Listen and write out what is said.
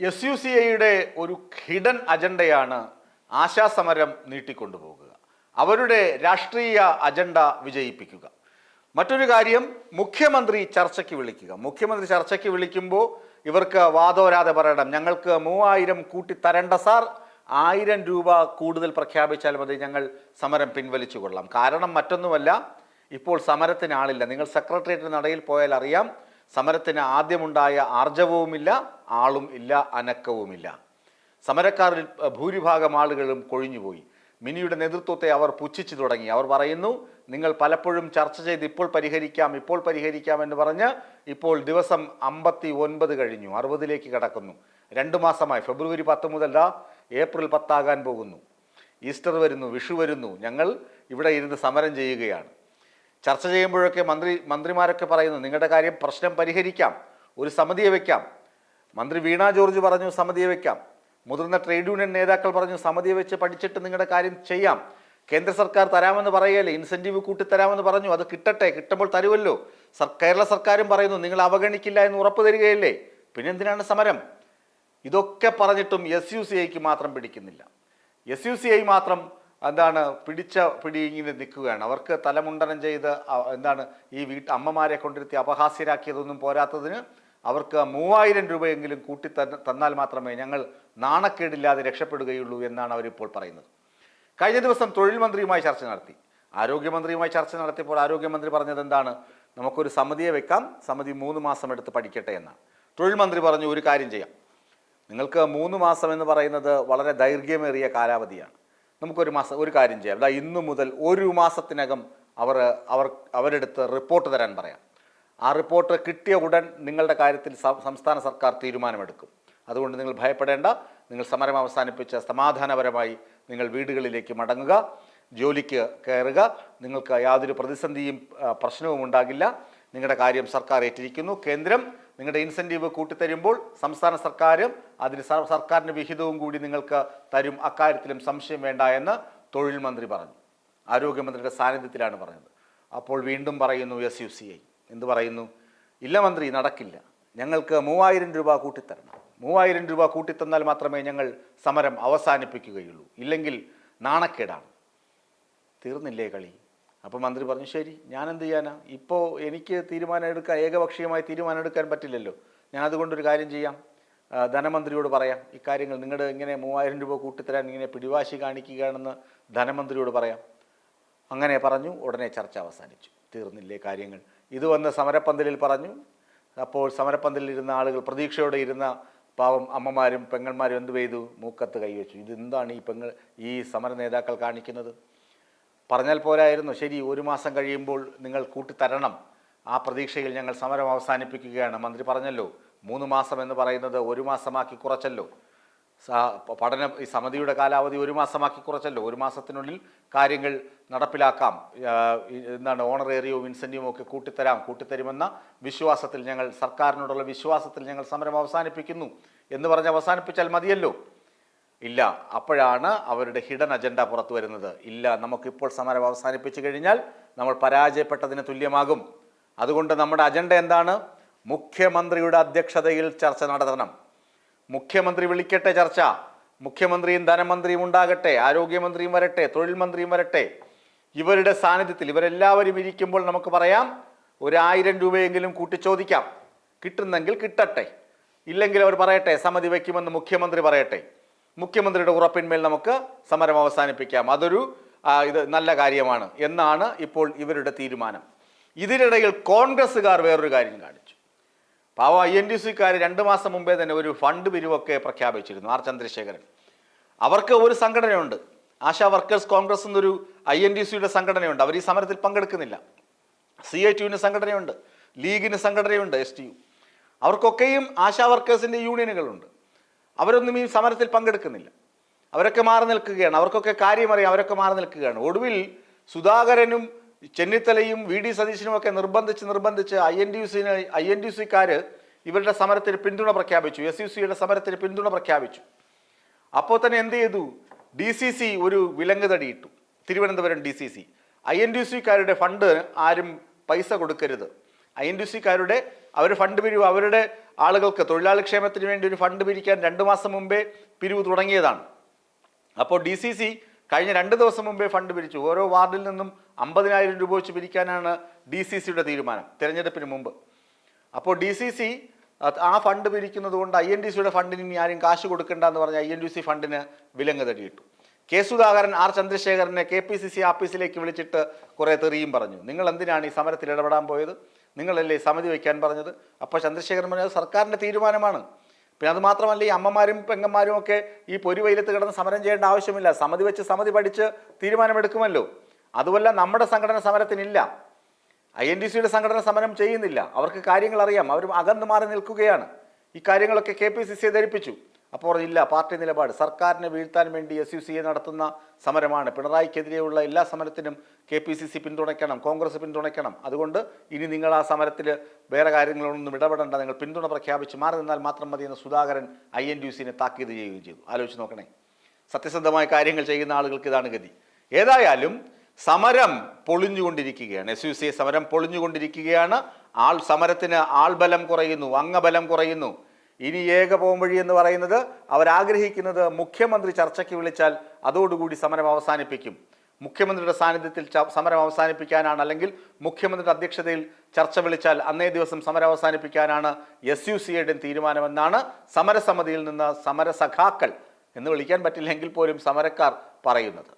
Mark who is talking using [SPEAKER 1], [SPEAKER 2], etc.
[SPEAKER 1] S U C ഐയുടെ ഒരു hidden അജണ്ടയാണ് ആശാസമരം നീട്ടിക്കൊണ്ടുപോകുക. അവരുടെ രാഷ്ട്രീയ അജണ്ട വിജയിപ്പിക്കുക. മറ്റൊരു കാര്യം മുഖ്യമന്ത്രി ചർച്ചയ്ക്ക് വിളിക്കുക. മുഖ്യമന്ത്രി ചർച്ചയ്ക്ക് വിളിക്കുമ്പോൾ ഇവർക്ക് വാദോരാതെ പറയണം ഞങ്ങൾക്ക് മൂവായിരം കൂട്ടി തരണ്ട സാർ. ആയിരം രൂപ കൂടുതൽ പ്രഖ്യാപിച്ചാൽ മതി ഞങ്ങൾ സമരം പിൻവലിച്ചു കൊള്ളാം കാരണം മറ്റൊന്നുമല്ല ഇപ്പോൾ സമരത്തിന് ആളില്ല. നിങ്ങൾ സെക്രട്ടേറിയറ്റ് നടയിൽ പോയാൽ അറിയാം സമരത്തിന് ആദ്യമുണ്ടായ ആർജവവുമില്ല ആളും ഇല്ല അനക്കവുമില്ല. സമരക്കാരിൽ ഭൂരിഭാഗം ആളുകളും കൊഴിഞ്ഞുപോയി. മിനിയുടെ നേതൃത്വത്തെ അവർ പുച്ഛിച്ചു തുടങ്ങി. അവർ പറയുന്നു നിങ്ങൾ പലപ്പോഴും ചർച്ച ചെയ്ത് ഇപ്പോൾ പരിഹരിക്കാം ഇപ്പോൾ പരിഹരിക്കാം എന്ന് പറഞ്ഞ് ഇപ്പോൾ ദിവസം അമ്പത്തി ഒൻപത് കഴിഞ്ഞു അറുപതിലേക്ക് കടക്കുന്നു. രണ്ട് മാസമായി ഫെബ്രുവരി പത്ത് മുതൽ ഏപ്രിൽ പത്താകാൻ പോകുന്നു. ഈസ്റ്റർ വരുന്നു വിഷു വരുന്നു. ഞങ്ങൾ ഇവിടെ ഇരുന്ന് സമരം ചെയ്യുകയാണ്. ചർച്ച ചെയ്യുമ്പോഴൊക്കെ മന്ത്രി മന്ത്രിമാരൊക്കെ പറയുന്നു നിങ്ങളുടെ കാര്യം പ്രശ്നം പരിഹരിക്കാം ഒരു സമിതിയെ വെക്കാം. മന്ത്രി വീണ ജോർജ് പറഞ്ഞു സമിതിയെ വെക്കാം. മുതിർന്ന ട്രേഡ് യൂണിയൻ നേതാക്കൾ പറഞ്ഞു സമിതിയെ വെച്ച് പഠിച്ചിട്ട് നിങ്ങളുടെ കാര്യം ചെയ്യാം. കേന്ദ്ര സർക്കാർ തരാമെന്ന് പറയല്ലേ ഇൻസെന്റീവ് കൂട്ടിത്തരാമെന്ന് പറഞ്ഞു അത് കിട്ടട്ടെ കിട്ടുമ്പോൾ തരുമല്ലോ. കേരള സർക്കാരും പറയുന്നു നിങ്ങൾ അവഗണിക്കില്ല എന്ന് ഉറപ്പ് തരികയല്ലേ. പിന്നെ എന്തിനാണ് സമരം? ഇതൊക്കെ പറഞ്ഞിട്ടും എസ് യു സി ഐക്ക് മാത്രം പിടിക്കുന്നില്ല. എസ് യു സി ഐ മാത്രം എന്താണ് പിടിച്ച പിടി ഇങ്ങനെ നിൽക്കുകയാണ്. അവർക്ക് തലമുണ്ടനം ചെയ്ത് എന്താണ് ഈ വീട്ട് അമ്മമാരെ കൊണ്ടിരുത്തി അപഹാസ്യരാക്കിയതൊന്നും പോരാത്തതിന് അവർക്ക് മൂവായിരം രൂപയെങ്കിലും കൂട്ടി തന്ന- തന്നാൽ മാത്രമേ ഞങ്ങൾ നാണക്കേടില്ലാതെ രക്ഷപ്പെടുകയുള്ളൂ എന്നാണ് അവരിപ്പോൾ പറയുന്നത്. കഴിഞ്ഞ ദിവസം തൊഴിൽ മന്ത്രിയുമായി ചർച്ച നടത്തി. ആരോഗ്യമന്ത്രിയുമായി ചർച്ച നടത്തിയപ്പോൾ ആരോഗ്യമന്ത്രി പറഞ്ഞത് എന്താണ്? നമുക്കൊരു സമിതിയെ വെക്കാം സമിതി മൂന്ന് മാസം എടുത്ത് പഠിക്കട്ടെ എന്നാണ്. തൊഴിൽ മന്ത്രി പറഞ്ഞു ഒരു കാര്യം ചെയ്യാം. നിങ്ങൾക്ക് മൂന്ന് മാസം എന്ന് പറയുന്നത് വളരെ ദൈർഘ്യമേറിയ കാലാവധിയാണ്. നമുക്കൊരു മാസം ഒരു കാര്യം ചെയ്യാം. അതായത് ഇന്നു മുതൽ ഒരു മാസത്തിനകം അവർ അവർ അവരെടുത്ത് റിപ്പോർട്ട് തരാൻ പറയാം. ആ റിപ്പോർട്ട് കിട്ടിയ ഉടൻ നിങ്ങളുടെ കാര്യത്തിൽ സംസ്ഥാന സർക്കാർ തീരുമാനമെടുക്കും. അതുകൊണ്ട് നിങ്ങൾ ഭയപ്പെടേണ്ട. നിങ്ങൾ സമരം അവസാനിപ്പിച്ച് സമാധാനപരമായി നിങ്ങൾ വീടുകളിലേക്ക് മടങ്ങുക. ജോലിക്ക് കയറുക. നിങ്ങൾക്ക് യാതൊരു പ്രതിസന്ധിയും പ്രശ്നവും ഉണ്ടാകില്ല. നിങ്ങളുടെ കാര്യം സർക്കാർ ഏറ്റിരിക്കുന്നു. കേന്ദ്രം നിങ്ങളുടെ ഇൻസെന്റീവ് കൂട്ടിത്തരുമ്പോൾ സംസ്ഥാന സർക്കാരും അതിന് സർ- സർക്കാരിന്റെ വിഹിതവും കൂടി നിങ്ങൾക്ക് തരും. അക്കാര്യത്തിലും സംശയം വേണ്ട എന്ന് തൊഴിൽ മന്ത്രി പറഞ്ഞു. ആരോഗ്യമന്ത്രിയുടെ സാന്നിധ്യത്തിലാണ് പറഞ്ഞത്. അപ്പോൾ വീണ്ടും പറയുന്നു എസ് യു സി ഐ എന്ത് പറയുന്നു? ഇല്ല മന്ത്രി നടക്കില്ല. ഞങ്ങൾക്ക് മൂവായിരം രൂപ കൂട്ടിത്തരണം. മൂവായിരം രൂപ കൂട്ടിത്തന്നാൽ മാത്രമേ ഞങ്ങൾ സമരം അവസാനിപ്പിക്കുകയുള്ളൂ. ഇല്ലെങ്കിൽ നാണക്കേടാണ്. തീർന്നില്ലേ കളി? അപ്പോൾ മന്ത്രി പറഞ്ഞു ശരി ഞാൻ എന്ത് ചെയ്യാനാ? ഇപ്പോൾ എനിക്ക് തീരുമാനം എടുക്കാൻ ഏകപക്ഷീയമായി തീരുമാനം എടുക്കാൻ പറ്റില്ലല്ലോ. ഞാൻ അതുകൊണ്ടൊരു കാര്യം ചെയ്യാം. ധനമന്ത്രിയോട് പറയാം. ഇക്കാര്യങ്ങൾ നിങ്ങളുടെ ഇങ്ങനെ മൂവായിരം രൂപ കൂട്ടിത്തരാൻ ഇങ്ങനെ പിടിവാശി കാണിക്കുകയാണെന്ന് ധനമന്ത്രിയോട് പറയാം. അങ്ങനെ പറഞ്ഞു ഉടനെ ചർച്ച അവസാനിച്ചു. തീർന്നില്ലേ കാര്യങ്ങൾ? ഇത് വന്ന് സമരപ്പന്തലിൽ പറഞ്ഞു. അപ്പോൾ സമരപ്പന്തലിൽ ഇരുന്ന ആളുകൾ പ്രതീക്ഷയോടെ ഇരുന്ന പാവം അമ്മമാരും പെങ്ങന്മാരും എന്ത് ചെയ്തു മൂക്കത്ത് കൈവച്ചു. ഇതെന്താണ് ഈ പെങ്ങൾ ഈ സമര നേതാക്കൾ കാണിക്കുന്നത്? പറഞ്ഞാൽ പോരായിരുന്നു. ശരി ഒരു മാസം കഴിയുമ്പോൾ നിങ്ങൾ കൂട്ടിത്തരണം. ആ പ്രതീക്ഷയിൽ ഞങ്ങൾ സമരം അവസാനിപ്പിക്കുകയാണ്. മന്ത്രി പറഞ്ഞല്ലോ മൂന്ന് മാസം എന്ന് പറയുന്നത് ഒരു മാസമാക്കി കുറച്ചല്ലോ. പഠനം ഈ സമിതിയുടെ കാലാവധി ഒരു മാസമാക്കി കുറച്ചല്ലോ. ഒരു മാസത്തിനുള്ളിൽ കാര്യങ്ങൾ നടപ്പിലാക്കാം. എന്താണ് ഓണറേറിയവും ഇൻസെന്റീവും ഒക്കെ കൂട്ടിത്തരാം കൂട്ടിത്തരുമെന്ന വിശ്വാസത്തിൽ ഞങ്ങൾ സർക്കാരിനോടുള്ള വിശ്വാസത്തിൽ ഞങ്ങൾ സമരം അവസാനിപ്പിക്കുന്നു. എന്ന് പറഞ്ഞ് അവസാനിപ്പിച്ചാൽ മതിയല്ലോ. ഇല്ല. അപ്പോഴാണ് അവരുടെ ഹിഡൻ അജണ്ട പുറത്തു വരുന്നത്. ഇല്ല നമുക്കിപ്പോൾ സമരം അവസാനിപ്പിച്ചു കഴിഞ്ഞാൽ നമ്മൾ പരാജയപ്പെട്ടതിന് തുല്യമാകും. അതുകൊണ്ട് നമ്മുടെ അജണ്ട എന്താണ്? മുഖ്യമന്ത്രിയുടെ അധ്യക്ഷതയിൽ ചർച്ച നടത്തണം. മുഖ്യമന്ത്രി വിളിക്കട്ടെ ചർച്ച. മുഖ്യമന്ത്രിയും ധനമന്ത്രിയും ഉണ്ടാകട്ടെ ആരോഗ്യമന്ത്രിയും വരട്ടെ തൊഴിൽ മന്ത്രിയും വരട്ടെ. ഇവരുടെ സാന്നിധ്യത്തിൽ ഇവരെല്ലാവരും ഇരിക്കുമ്പോൾ നമുക്ക് പറയാം ഒരായിരം രൂപയെങ്കിലും കൂട്ടിച്ചോദിക്കാം. കിട്ടുന്നെങ്കിൽ കിട്ടട്ടെ. ഇല്ലെങ്കിൽ അവർ പറയട്ടെ സമിതി വയ്ക്കുമെന്ന് മുഖ്യമന്ത്രി പറയട്ടെ. മുഖ്യമന്ത്രിയുടെ ഉറപ്പിന്മേൽ നമുക്ക് സമരം അവസാനിപ്പിക്കാം. അതൊരു ഇത് നല്ല കാര്യമാണ് എന്നാണ് ഇപ്പോൾ ഇവരുടെ തീരുമാനം. ഇതിനിടയിൽ കോൺഗ്രസ്സുകാർ വേറൊരു കാര്യം കാണിച്ചു. പാവ ഐ എൻ ഡി സിക്കാർ രണ്ട് മാസം മുമ്പേ തന്നെ ഒരു ഫണ്ട് പിരിവൊക്കെ പ്രഖ്യാപിച്ചിരുന്നു ആർ ചന്ദ്രശേഖരൻ. അവർക്ക് ഒരു സംഘടനയുണ്ട്. ആശാ വർക്കേഴ്സ് കോൺഗ്രസ് എന്നൊരു ഐ എൻ ഡി സിയുടെ സംഘടനയുണ്ട്. അവർ ഈ സമരത്തിൽ പങ്കെടുക്കുന്നില്ല. സി ഐ ടിയുവിന് സംഘടനയുണ്ട്. ലീഗിന് സംഘടനയുണ്ട് എസ് ടി യു. അവർക്കൊക്കെയും ആശാ വർക്കേഴ്സിന്റെ യൂണിയനുകളുണ്ട്. അവരൊന്നും ഈ സമരത്തിൽ പങ്കെടുക്കുന്നില്ല. അവരൊക്കെ മാറി നിൽക്കുകയാണ്. അവർക്കൊക്കെ കാര്യമറിയാം അവരൊക്കെ മാറി നിൽക്കുകയാണ്. ഒടുവിൽ സുധാകരനും ചെന്നിത്തലയും വി ഡി സതീശനും ഒക്കെ നിർബന്ധിച്ച് നിർബന്ധിച്ച് ഐ എൻ ഡി യു സിന് ഐ എൻ ഡി യു സിക്കാർ ഇവരുടെ സമരത്തിന് പിന്തുണ പ്രഖ്യാപിച്ചു. എസ് യു സിയുടെ സമരത്തിന് പിന്തുണ പ്രഖ്യാപിച്ചു. അപ്പോൾ തന്നെ എന്ത് ചെയ്തു? ഡി സി സി ഒരു വിലങ്ങ് തടിയിട്ടു Thiruvananthapuram D C C. I N D സിക്കാരുടെ fund ആരും പൈസ കൊടുക്കരുത്. ഐ എൻ ഡി സിക്കാരുടെ അവർ ഫണ്ട് പിരിവ് അവരുടെ ആളുകൾക്ക് തൊഴിലാളി ക്ഷേമത്തിന് വേണ്ടി ഒരു ഫണ്ട് പിരിക്കാൻ രണ്ട് മാസം മുമ്പേ പിരിവ് തുടങ്ങിയതാണ്. അപ്പോൾ ഡി സി സി കഴിഞ്ഞ രണ്ട് ദിവസം മുമ്പേ ഫണ്ട് പിരിച്ചു. ഓരോ വാർഡിൽ നിന്നും അമ്പതിനായിരം രൂപ വെച്ച് പിരിക്കാനാണ് ഡി സി സിയുടെ തീരുമാനം തിരഞ്ഞെടുപ്പിന് മുമ്പ്. അപ്പോൾ ഡി സി സി ആ ഫണ്ട് പിരിക്കുന്നത് കൊണ്ട് ഐ എൻ ഡി സിയുടെ ഫണ്ടിന് ഇനി ആരും കാശ് കൊടുക്കണ്ട എന്ന് പറഞ്ഞ ഐ എൻ ഡി സി ഫണ്ടിന് വിലങ്ങ് തടിയിട്ടു കെ സുധാകരൻ ആർ ചന്ദ്രശേഖരനെ കെ പി സി സി ആഫീസിലേക്ക് വിളിച്ചിട്ട് കുറേ തെറിയും പറഞ്ഞു. നിങ്ങൾ എന്തിനാണ് ഈ സമരത്തിൽ ഇടപെടാൻ പോയത്? നിങ്ങളല്ലേ സമിതി വയ്ക്കാൻ പറഞ്ഞത്? അപ്പോൾ ചന്ദ്രശേഖരൻ പറഞ്ഞത് സർക്കാരിന്റെ തീരുമാനമാണ്. പിന്നെ അത് മാത്രമല്ല ഈ അമ്മമാരും പെങ്ങന്മാരും ഒക്കെ ഈ പൊരി വെയിലത്ത് കിടന്ന് സമരം ചെയ്യേണ്ട ആവശ്യമില്ല. സമിതി വെച്ച് സമിതി പഠിച്ച് തീരുമാനമെടുക്കുമല്ലോ. അതുമല്ല നമ്മുടെ സംഘടന സമരത്തിനില്ല. ഐ എൻ ഡി സിയുടെ സംഘടന സമരം ചെയ്യുന്നില്ല. അവർക്ക് കാര്യങ്ങൾ അറിയാം അവർ അകന്നു മാറി നിൽക്കുകയാണ്. ഈ കാര്യങ്ങളൊക്കെ കെ പി സി സിയെ ധരിപ്പിച്ചു. അപ്പോൾ ഇല്ല പാർട്ടി നിലപാട്. സർക്കാരിനെ വീഴ്ത്താൻ വേണ്ടി എസ് യു സി എ നടത്തുന്ന സമരമാണ്. പിണറായിക്കെതിരെയുള്ള എല്ലാ സമരത്തിനും കെ പി സി സി പിന്തുണയ്ക്കണം കോൺഗ്രസ് പിന്തുണയ്ക്കണം. അതുകൊണ്ട് ഇനി നിങ്ങൾ ആ സമരത്തിൽ വേറെ കാര്യങ്ങളൊന്നും ഇടപെടേണ്ട. നിങ്ങൾ പിന്തുണ പ്രഖ്യാപിച്ച് മാറി നിന്നാൽ മാത്രം മതി എന്ന് സുധാകരൻ ഐ എൻ ഡി സിനെ താക്കീത് ചെയ്യുകയും ചെയ്തു. ആലോചിച്ച് നോക്കണേ. സത്യസന്ധമായ കാര്യങ്ങൾ ചെയ്യുന്ന ആളുകൾക്ക് ഇതാണ് ഗതി. ഏതായാലും സമരം പൊളിഞ്ഞുകൊണ്ടിരിക്കുകയാണ്. എസ് യു സി സമരം പൊളിഞ്ഞുകൊണ്ടിരിക്കുകയാണ്. ആൾ സമരത്തിന് ആൾബലം കുറയുന്നു അംഗബലം കുറയുന്നു. ഇനി ഏക പോംവഴി എന്ന് പറയുന്നത് അവരാഗ്രഹിക്കുന്നത് മുഖ്യമന്ത്രി ചർച്ചയ്ക്ക് വിളിച്ചാൽ അതോടുകൂടി സമരം അവസാനിപ്പിക്കും. മുഖ്യമന്ത്രിയുടെ സാന്നിധ്യത്തിൽ സമരം അവസാനിപ്പിക്കാനാണ് അല്ലെങ്കിൽ മുഖ്യമന്ത്രിയുടെ അധ്യക്ഷതയിൽ ചർച്ച വിളിച്ചാൽ അന്നേ ദിവസം സമരം അവസാനിപ്പിക്കാനാണ് എസ് യു സിയുടെയും തീരുമാനമെന്നാണ് സമരസമിതിയിൽ നിന്ന് സമരസഖാക്കൾ എന്ന് വിളിക്കാൻ പറ്റില്ലെങ്കിൽ പോലും സമരക്കാർ പറയുന്നത്.